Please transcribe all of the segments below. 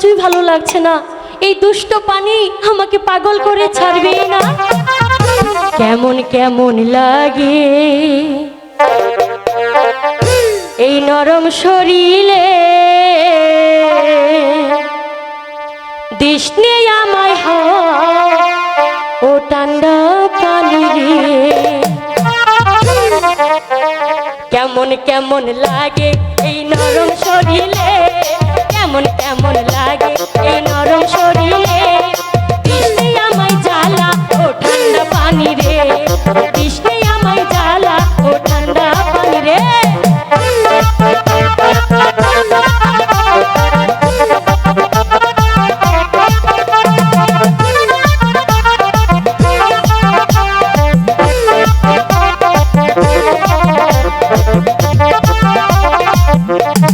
কিছুই ভালো লাগছে না। এই দুষ্ট পানি আমাকে পাগল করে ছাড়বে না। কেমন কেমন লাগে? এই নরম শরীরে দিশনে আমায় হয় ও ঠান্ডা পানি কেমন কেমন লাগে এই নরম শরীরে?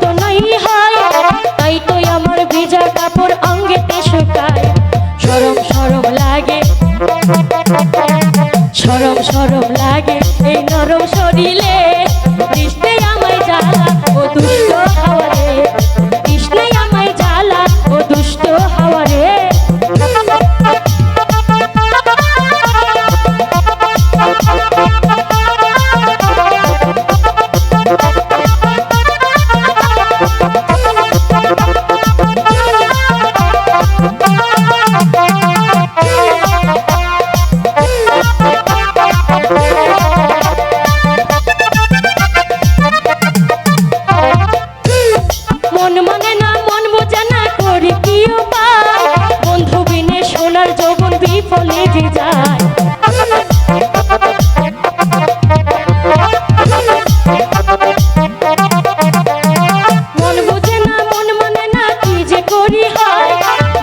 তো নাই হয়। তাই তো আমার ভিজা কাপড় অঙ্গেতে শুকায় সরম সরম লাগে। সরম সরম লাগে এই নরম শরীরে।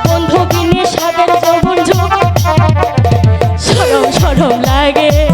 বন্ধু বিনে সাদের যৌবন যোগ। সরম সরম লাগে।